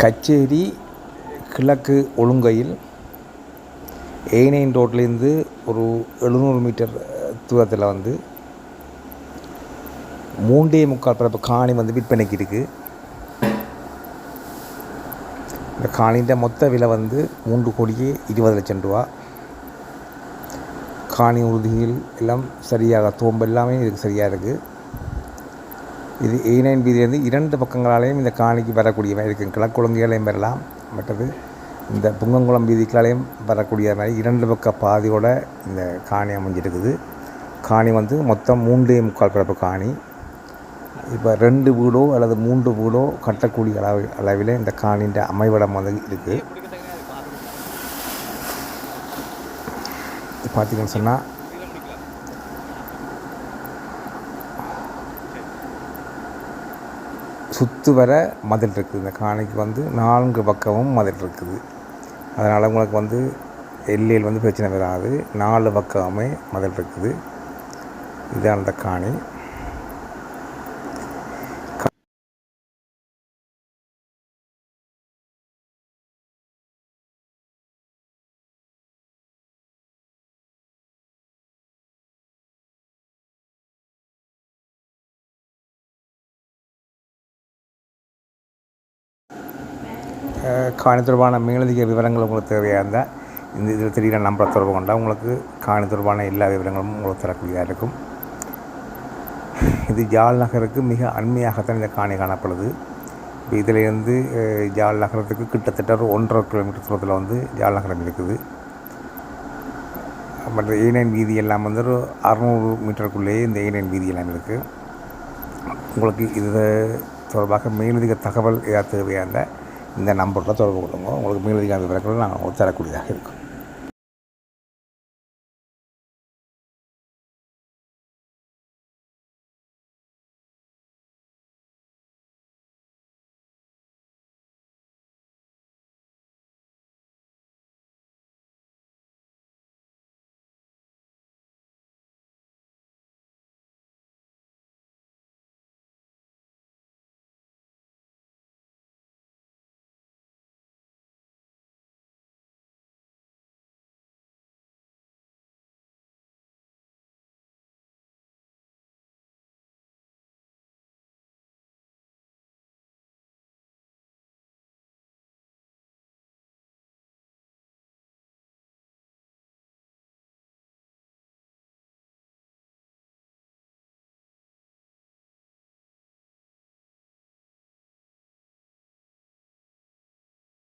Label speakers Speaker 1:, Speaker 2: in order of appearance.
Speaker 1: கச்சேரி கிழக்கு ஒழுங்கையில் ஏனைன் ரோட்லேருந்து ஒரு எழுநூறு மீட்டர் தூரத்தில் வந்து மூன்றே முக்கால் பரப்பு காணி வந்து விற்பனைக்கு இருக்குது இந்த காணின்ற மொத்த விலை வந்து மூன்று கோடியே இருபது லட்சம் ரூபா. காணி உறுதிகள் எல்லாம் சரியாக தோம்பு எல்லாமே இதுக்கு சரியாக இருக்குது இது ஏ நைன் வீதியிலேருந்து இரண்டு பக்கங்களாலேயும் இந்த காணிக்கு வரக்கூடிய மாதிரி இருக்குது கிழக்குழந்தைகளையும் பெறலாம். மற்றது இந்த புங்கங்குளம் வீதிகளாலேயும் வரக்கூடிய மாதிரி இரண்டு பக்க பாதையோட இந்த காணி அமைஞ்சிருக்குது. காணி வந்து மொத்தம் மூன்றே முக்கால் பிறப்பு காணி. இப்போ ரெண்டு வீடோ அல்லது மூன்று வீடோ கட்டக்கூடிய அளவு அளவில் இந்த காணின்ற அமைவிடம் வந்து இருக்குது பார்த்தீங்கன்னு சொன்னால் சுற்று வர மதில் இருக்குது. இந்த காணிக்கு வந்து நான்கு பக்கமும் மதில் இருக்குது. அதனால் உங்களுக்கு வந்து எல்லையில் வந்து பிரச்சனை வராது. நாலு பக்கமுமே மதில் இருக்குது. இதான் அந்த காணி. காணி தொடர்பான மேலதிக விவரங்கள் உங்களுக்கு தேவையாக இருந்தால் இந்த இதில் தெரிகிற நம்பரை தொடர்பு கொண்டால் உங்களுக்கு காணி தொடர்பான எல்லா விவரங்களும் உங்களுக்கு தரக்கூடியதாக இருக்கும். இது ஜால் நகருக்கு மிக அண்மையாகத்தான் இந்த காணி காணப்படுது. இப்போ இதிலேருந்து ஜால் நகரத்துக்கு கிட்டத்தட்ட ஒரு ஒன்றரை கிலோமீட்டர் தூரத்தில் வந்து ஜால் நகரம் இருக்குது. மற்ற ஏனையன் வீதி எல்லாம் வந்து ஒரு அறநூறு மீட்டருக்குள்ளேயே இந்த ஏனையன் வீதி எல்லாம் இருக்குது உங்களுக்கு இது தொடர்பாக மேலதிக தகவல் ஏதாவது தேவையாக இருந்தால் இந்த நம்பரில் தொடர்பு கொள்ளுங்க. உங்களுக்கு மேலதிகார விவரங்கள் நான் தரக்கூடியதாக இருக்கும்.